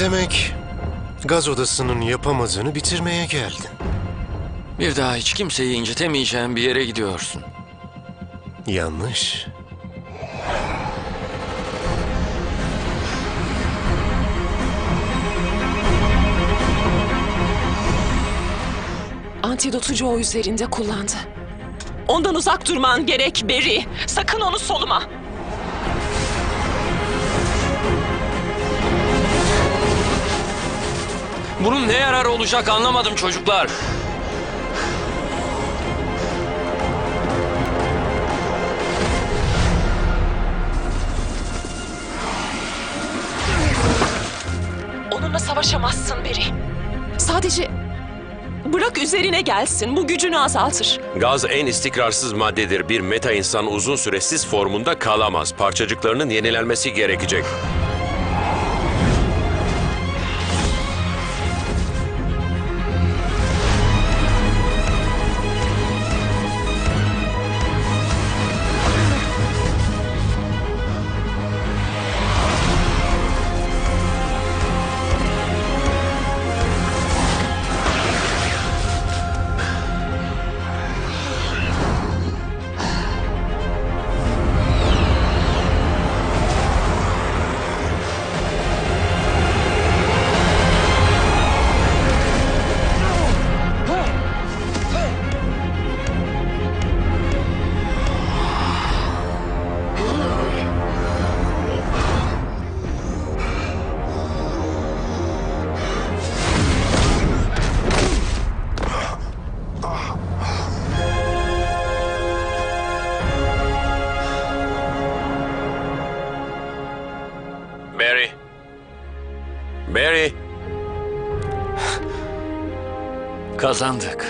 Demek gaz odasının yapamadığını bitirmeye geldin. Bir daha hiç kimseyi incitemeyeceğin bir yere gidiyorsun. Yanlış. Antidotu Joe üzerinde kullandı. Ondan uzak durman gerek Beri. Sakın onu soluma. Bunun ne yararı olacak anlamadım çocuklar. Onunla savaşamazsın Beri. Sadece bırak üzerine gelsin. Bu gücünü azaltır. Gaz en istikrarsız maddedir. Bir meta insan uzun süresiz formunda kalamaz. Parçacıklarının yenilenmesi gerekecek. Barry. Barry. Kazandık.